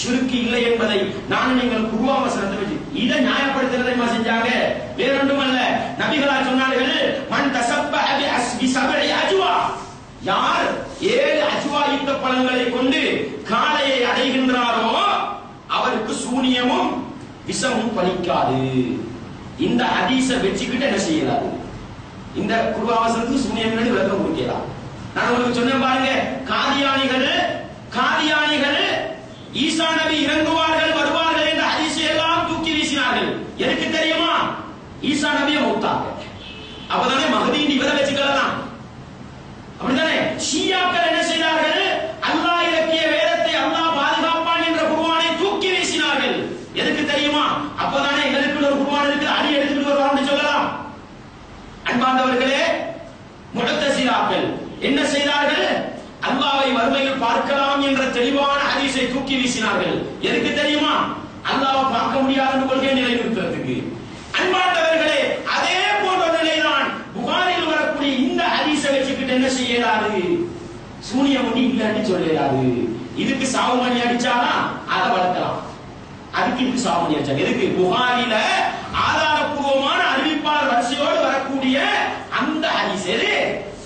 ஷிருக்கு இல்லை என்பதை நான் நீங்கள் குருவாம சிறந்து வச்சு இதை நியாயப்படுத்துறதை தெரியுமா செஞ்சாங்க. வேறொன்றும் அல்ல நபிகளா சொன்னார்கள் மண் தசப்ப அபி அஸ்பி சபரி அஜுவா. யார் ஏழு அஜுவா யுத்த பழங்களை கொண்டு காளையை அடைகின்றாரோ அவருக்கு சூனியமும் விஷமும் பலிக்காது. இந்த ஹதீஸ வச்சுக்கிட்டு என்ன செய்யலாது? இந்த குருவாவசனத்துக்கு சூனியம் விளக்கம் கொடுக்கலாம் நான் உங்களுக்கு சொன்னேன் பாருங்க காதியானிகள் காதியானிகள் ஈசா நபி இறங்குவார்கள் வருவார்கள் என்ற ஹதீஸை எல்லாம் தூக்கி வீசினார்கள். எனக்கு தெரியுமா? ஈசா நபியை மௌத்தாங்க. அப்பதானே மகதீன் இவரை வச்சுக்கலாம் அப்படித்தானே? ஷியாக்கள் என்ன செய்தார்கள்? அல்லாஹ் இலக்கிய வேதத்தை அல்லாஹ் பாதுகாப்பான் என்ற குருவானை தூக்கி வீசினார்கள். எதுக்கு தெரியுமா? அப்பதானே எங்களுக்கு ஒரு குருவான் இருக்கு அடி எடுத்துட்டு வருவான்னு சொல்லலாம். அன்பாந்தவர்கள் முடத்தசிராக்கள் என்ன செய்தார்கள் அல்லாவை வறுமையில் பார்க்கலாம் என்ற தெளிவான ஹதீஸை தூக்கி வீசினார்கள். எதுக்கு தெரியுமா? அல்லாவை பார்க்க முடியாதுன்னு கொள்கை நிலைநிறுத்துறதுக்கு. அன்பார்ந்தவர்களே அதே போன்ற நிலைதான் புகாரில் வரக்கூடிய இந்த ஹதீஸை வச்சுக்கிட்டு என்ன செய்யலாது சூனியம் ஒண்ணு இல்லைன்னு சொல்லலாது இதுக்கு சாவுமணி அடிச்சாலும் அதை வளர்க்கலாம். அதுக்கு இதுக்கு சாவுமணி அடிச்சாங்க. எதுக்கு? புகாரில ஆதாரபூர்வமான அறிவிப்பாளர் வரிசையோடு வரக்கூடிய அந்த ஹதீஸ் எது?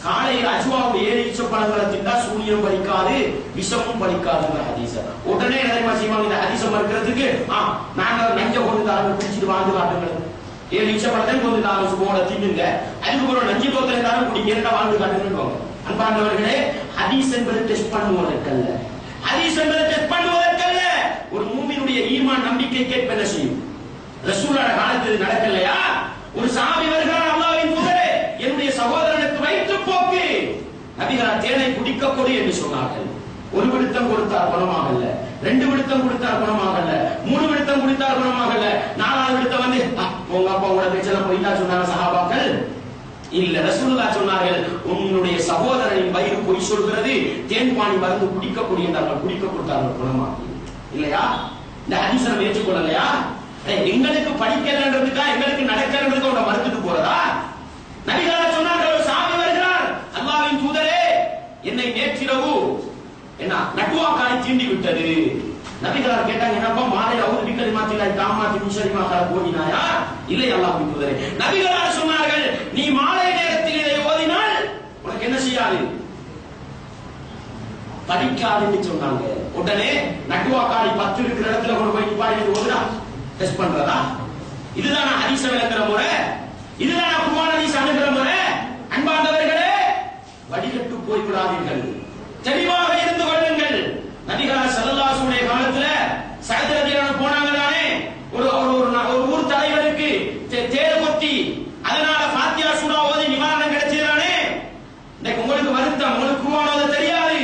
காலையில் அஜுவாவுடைய ஏழு பழங்களை திட்டா சூனியம் பலிக்காது விஷமும் பலிக்காதுங்கிற ஹதீஸ் உடனே என்ன செய்வாங்க. இந்த ஹதீஸை மறுக்கிறதுக்கு ஆ நாங்க நஞ்ச கொண்டு தாங்க குடிச்சிட்டு வாழ்ந்து காட்டுங்கள். ஏழு இச்ச பழத்தை கொண்டு தாங்க சுகோட தின்னுங்க. அதுக்கப்புறம் நஞ்சு கோத்தலை தாங்க குடிங்க. என்ன வாழ்ந்து காட்டுங்க அன்பார்ந்தவர்களே ஹதீஸ் என்பது டெஸ்ட் பண்ணுவதற்கல்ல. ஹதீஸ் என்பது டெஸ்ட் பண்ணுவதற்கல்ல. ஒரு மூமியினுடைய ஈமான் நம்பிக்கை கேட்ப என்ன செய்யும்? ரசூலான காலத்தில் நடக்கலையா? ஒரு சாமி வருகிறார் நபிகளார் தேனை குடிக்க கொடு என்று சொன்னார்கள். ஒரு விடுத்தம் கொடுத்தார் குணமாகல ரெண்டு விடுத்தம் கொடுத்தார் குணமாகல மூணு விடுத்தம் கொடுத்தார் குணமாகல நாலாவது விடுத்தம் வந்து உங்க அப்பா உங்களோட பேச்செல்லாம் போயிட்டா சொன்னாங்க சகாபாக்கள். இல்ல ரசூலுல்லா சொன்னார்கள் உன்னுடைய சகோதரனின் வயிறு பொய் சொல்கிறது. தேன்பாணி மருந்து குடிக்கக்கூடிய என்றார்கள் குடிக்க கொடுத்தார்கள் குணமாகி இல்லையா? இந்த ஹரிசனம் ஏற்றுக்கொள்ளலையா? எங்களுக்கு படிக்கலன்றதுக்கா எங்களுக்கு நடக்கலன்றதுக்கு உங்க மறுத்துட்டு போறதா? நபிகளா சொன்னார்கள் ஒரு சாமி வருகிறார் அல்லாவின் தூதரே என்னை நேற்றிரவு என்ன நட்டுவாக்காய் தீண்டி விட்டது. நபிகளார் கேட்டாங்க என்னப்பா மாலை அவுது விக்கல் மாத்தினாய் காமாத்தி முஷரிமா கால போதினாயா? இல்லை அல்லாஹ் தூதரே நபிகளார் சொன்னார்கள் நீ மாலை நேரத்தில் இதை ஓதினால் உனக்கு என்ன செய்யாது? படிக்காதுன்னு சொன்னாங்க. உடனே நட்டுவாக்காடி பத்து இருக்கிற இடத்துல கொண்டு போய் பாடி ஓதுனா? டெஸ்ட் பண்றதா? இதுதான் ஹரிச விளக்குற முறை? இதுதான் குர்ஆன் ஹதீஸ் அணுகிற முறை? வடிகட்டு போய்விடாதீர்கள். தெளிவாக இருந்து கொள்ளுங்கள். நபிகளார் ஸல்லல்லாஹு காலத்துல சயத் போனாங்க தானே ஒரு ஒரு ஒரு ஒரு ஊர் தலைவருக்கு தே- தேர் கொத்தி அதனால பாத்தியா சூடா ஓதி நிவாரணம் கிடைச்சதானே இன்னைக்கு உங்களுக்கு வருத்தம் உங்களுக்கு குர்ஆன் தெரியாது.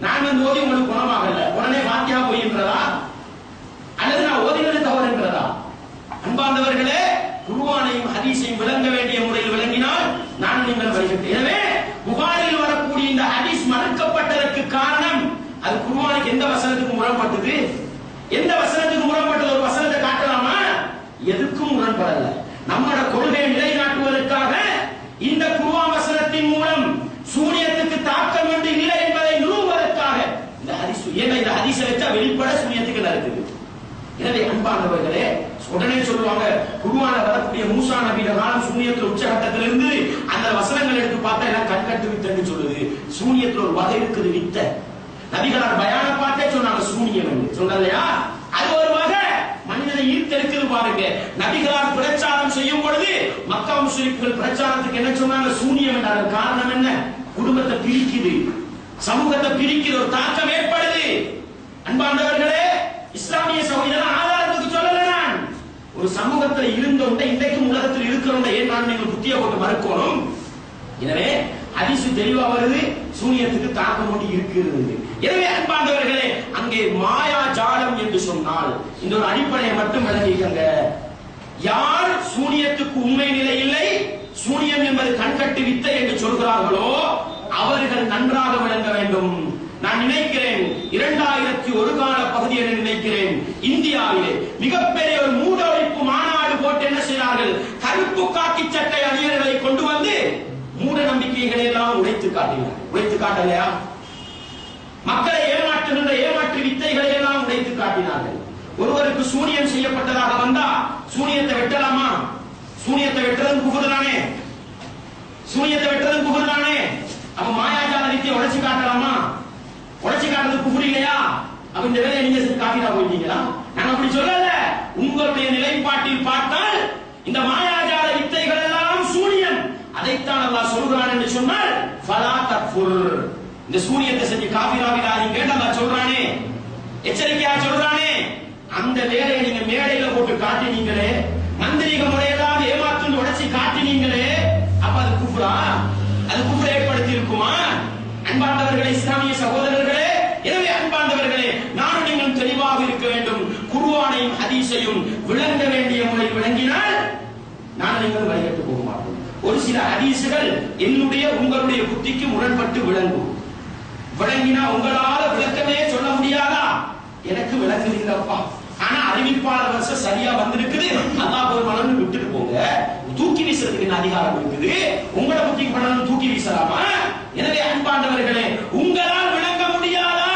நான் வந்து ஓதி உங்களுக்கு குணமாகல. உடனே பாத்தியா போயின்றதா? அல்லது நான் ஓதினது தவறுன்றதா? அன்பார்ந்தவர்களே குருவானையும் ஹதீஸையும் விளங்க வேண்டிய முறையில் விளங்கினால் நான் நீங்கள் வருகிறேன் எனவே புகாரில் வரக்கூடிய இந்த ஹதீஸ் மறுக்கப்பட்டதற்கு காரணம் அது குருவானுக்கு எந்த வசனத்துக்கு முரண்பட்டது எந்த வசனத்துக்கு முரண்பட்டது ஒரு வசனத்தை காட்டலாமா? எதுக்கும் முரண்படல நம்மளோட கொள்கையை நிலைநாட்டுவதற்காக இந்த குருவா வசனத்தின் மூலம் சூரியத்துக்கு தாக்கம் என்று இல்லை என்பதை நிறுவுவதற்காக இந்த ஹரிசு ஏன்னா இந்த ஹதீஸை வச்சா வெளிப்பட சூரியத்துக்கு நடக்குது எனவே அன்பானவர்களே உடனே சொல்லுவாங்க குருவான வரக்கூடிய மூசா நபியிட காலம் சூனியத்தில் உச்சகட்டத்திலிருந்து அந்த வசனங்கள் எடுத்து பார்த்தா எல்லாம் கண்கட்டு வித்தன்னு சொல்லுது. சூனியத்தில் ஒரு வகை இருக்குது வித்த. நபிகளார் பயான பார்த்தே சொன்னாங்க சூனியம் என்று அது ஒரு வகை. மனிதனை ஈர்த்தெடுக்குது பாருங்க. நபிகளார் பிரச்சாரம் செய்யும் பொழுது மக்கா முஸ்லிம்கள் பிரச்சாரத்துக்கு என்ன சொன்னாங்க சூனியம் என்ற காரணம் என்ன? குடும்பத்தை பிரிக்குது. சமூகத்தை பிரிக்கிற ஒரு தாக்கம் ஏற்படுது. அன்பாண்டவர்களே இஸ்லாமிய சகோதரர் ஆதாரத்துக்கு சொல்லல நான். ஒரு சமூகத்தில் இருந்தோண்ட இன்றைக்கும் உலகத்தில் இருக்கிறோண்ட ஏன் நான் நீங்கள் புத்திய கொண்டு மறுக்கணும்? எனவே அதிசு தெளிவா வருது. சூனியத்துக்கு தாக்கம் ஒன்று இருக்கிறது. எனவே அன்பாண்டவர்களே அங்கே மாயா ஜாலம் என்று சொன்னால் இந்த ஒரு அடிப்படையை மட்டும் விளங்கிக்கங்க. யார் சூனியத்துக்கு உண்மை நிலை இல்லை சூனியம் என்பது கண்கட்டு வித்தை என்று சொல்கிறார்களோ அவர்கள் நன்றாக விளங்க வேண்டும். நான் நினைக்கிறேன் இரண்டாயிரத்தி ஒரு கால பகுதி என நினைக்கிறேன். இந்தியாவிலே மிகப்பெரிய ஒரு மூட மாநாடு போட்டு என்ன செய்தார்கள்? கருப்பு காக்கி சட்டை அணியர்களை கொண்டு வந்து மூட நம்பிக்கைகளை எல்லாம் உடைத்து காட்டினார் உடைத்து காட்டலையா மக்களை ஏமாற்றுகின்ற ஏமாற்று வித்தைகளை எல்லாம் உடைத்து காட்டினார் சூனியம் செய்யப்பட்டதாக வந்தா சூனியத்தை வெட்டலாமா? சூனியத்தை வெட்டுறதும் குஃபர் தானே சூனியத்தை வெட்டுறது குஃபர் தானே அப்ப மாயாஜால வித்தியை உடைச்சு காட்டலாமா? உடைச்சு காட்டுறது குஃபர் இல்லையா? அப்ப இந்த வேலையை நீங்க காட்டிடா போயிட்டீங்களா நான் அப்படி சொல்லல. உங்களுடைய நிலைப்பாட்டில் பார்த்தால் இந்த மாயாஜால வித்தைகள் எல்லாம் சூனியம். அதைத்தான் அல்லாஹ் சொல்கிறான் என்று சொன்னால் ஃபலா தக்ஃபுர். இந்த சூனியத்தை செஞ்சு காபிராவிடாதீங்க அல்லாஹ் சொல்றானே? எச்சரிக்கையா சொல்றானே? அந்த வேலையை நீங்க மேடையில போட்டு காட்டினீங்களே மந்திரிக முறையெல்லாம் ஏமாற்று உடைச்சு காட்டினீங்களே அப்ப அது குஃப்ரா? அது குஃப்ரை ஏற்படுத்தி இருக்குமா அன்பாண்டவர்களே இஸ்லாமிய சகோதரர்களே எனவே அன்பாண்டவர்களே நானும் நீங்கள் தெளிவாக இருக்க வேண்டும். குருவானையும் ஹதீஸையும் விளங்க வேண்டிய முறை விளங்கினால் நான் நீங்கள் வழிகட்டு போக மாட்டோம். ஒரு சில ஹதீசுகள் என்னுடைய உங்களுடைய புத்திக்கு முரண்பட்டு விளங்கும். விளங்கினா உங்களால விளக்கமே சொல்ல முடியாதா? எனக்கு விளங்குறீங்களப்பா ஆனா அறிவிப்பாளர் வருஷம் சரியா வந்திருக்குது. அல்லாஹ் ஒரு விட்டுட்டு போங்க. தூக்கி வீசுறதுக்கு என்ன அதிகாரம் இருக்குது? உங்களை புக்கிங் பண்ணணும் தூக்கி வீசலாமா? எனவே அன்பாண்டவர்களே உங்களால் விளங்க முடியாதா?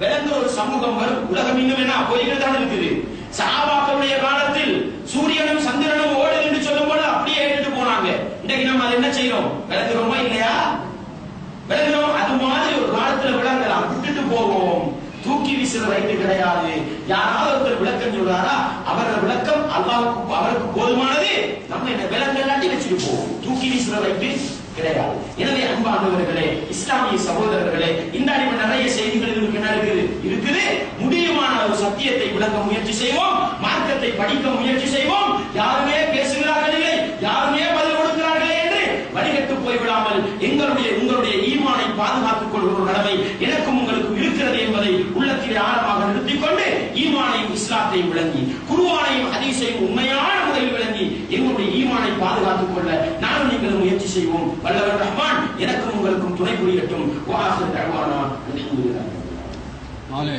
விளங்குற ஒரு சமூகம் வரும். உலகம் இன்னும் என்ன? போய்கிட்டு தான் இருக்குது. சாபாக்களுடைய காலத்தில் சூரியனும் சந்திரனும் ஓடுது என்று சொல்லும் போது அப்படியே ஏற்றுட்டு போனாங்க. இன்றைக்கு நம்ம அதை என்ன செய்யறோம்? விளங்குறோமா இல்லையா? விளங்குறோம். அது மாதிரி ஒரு காலத்துல விளங்கலாம். விட்டுட்டு போவோம். தூக்கி வீசுற ரைட்டு கிடையாது. யாராவது ஒருத்தர் விளக்கம் சொல்றாரா அவரோட விளக்கம் அல்லாவுக்கு அவருக்கு போதுமானது. நம்ம என்ன விளக்கம் இல்லாட்டி வச்சுட்டு போவோம் தூக்கி வீசுற ரைட்டு கிடையாது. எனவே அன்பானவர்களே இஸ்லாமிய சகோதரர்களே இந்த அடிமை நிறைய செய்திகள் இருக்கு என்ன இருக்குது. இருக்குது. முடியுமான ஒரு சத்தியத்தை விளக்க முயற்சி செய்வோம். மார்க்கத்தை படிக்க முயற்சி செய்வோம். யாருமே பேசுகிறார்கள் இல்லை. யாருமே பதில் கொடுக்கிறார்களே என்று வடிகட்டு போய்விடாமல் எங்களுடைய உங்களுடைய ஈமானை பாதுகாத்துக் கொள்கிற ஒரு கடமை எனக்கும் உங்களுக்கும் இருக்கிறது என்பதை உள்ளத்தில் ஆழமாக நிறுத்திக் கொண்டு ஈமானையும் விளங்கி குருவானையும் ஹதீஸையும் உண்மையான முறையில் விளங்கி எங்களுடைய ஈமானை பாதுகாத்துக் கொள்ள நானும் நீங்கள் முயற்சி செய்வோம். வல்லவர் ரஹ்மான் எனக்கும் உங்களுக்கும் துணை புரியட்டும். வாசல் தகவானா அல்ஹம்துலில்லாஹ்.